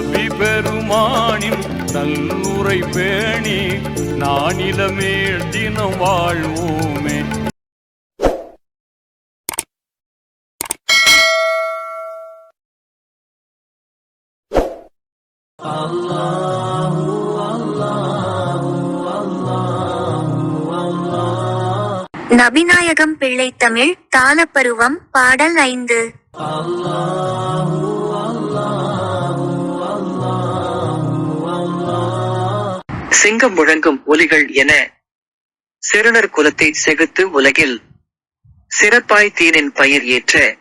நபி பெருமானின் நல்லுரை பேணி நானிலமே தினம் வாழ்வோமே. நபிநாயகம் பிள்ளை தமிழ் தாளப்பருவம் பாடல் ஐந்து. அல்லாஹூ சிங்கம் முழங்கும் ஒலிகள் என சிறுநர் குலத்தை செகுத்து உலகில் சிறப்பாய் தீனின் பயிர் ஏற்ற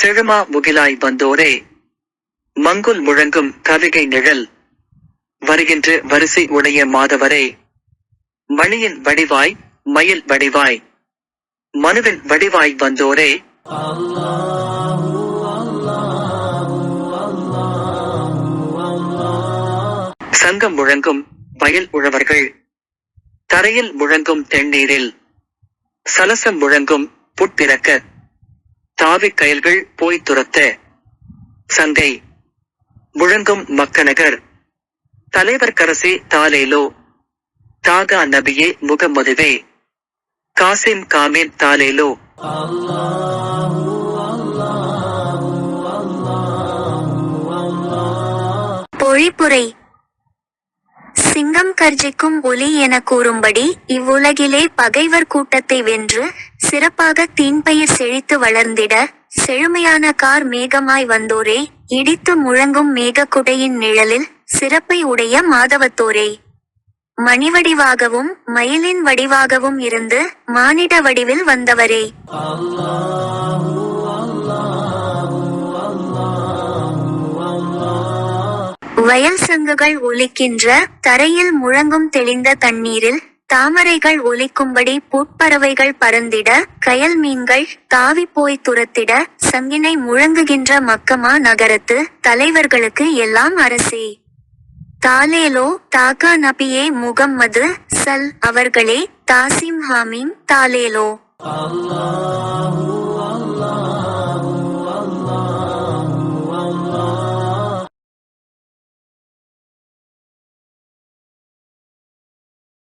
செழுமா முகிலாய் வந்தோரே. மங்குல் முழங்கும் கவிகை நிழல் வருகின்ற வரிசை உடைய மாதவரே. மணியின் வடிவாய் மயில் வடிவாய் மனுவின் வடிவாய் வந்தோரே. சங்கம் முழங்கும் வயல் உழவர்கள். தரையில் முழங்கும் தென்னீரில் சலசம் முழங்கும் புட்பிறக்க. தாவிக் கயல்கள் போய் துரத்த. சந்தை முழங்கும் மக்கநகர். தலைவர் கரசி தாலேலோ. தாகா நபியே முகமதுவே. காசிம் காமேன் தாலேலோ. பொழிப்புரை. சிங்கம் கர்ஜிக்கும் ஒலி என கூறும்படி இவ்வுலகிலே பகைவர் கூட்டத்தை வென்று சிறப்பாக தீன்பயிர் செழித்து வளர்ந்திட செழுமையான கார் மேகமாய் வந்தோரே இடித்து முழங்கும் மேகக்குடையின் நிழலில் சிறப்பை உடைய மாதவத்தோரே. மணிவடிவாகவும் மயிலின் வடிவாகவும் இருந்து மானிட வடிவில் வந்தவரே. வயல் சங்குகள் ஒலிக்கின்ற தரையில் முழங்கும் தெளிந்த தண்ணீரில் தாமரைகள் ஒலிக்கும்படி பூட்பறவைகள் பறந்திட கயல் மீன்கள் தாவி போய் துரத்திட சங்கினை முழங்குகின்ற மக்கமா நகரத்து தலைவர்களுக்கு எல்லாம் அரசே. தாலேலோ தாகா நபியே முகம்மது சல் அவர்களே தாசிம் ஹாமீம் தாலேலோ.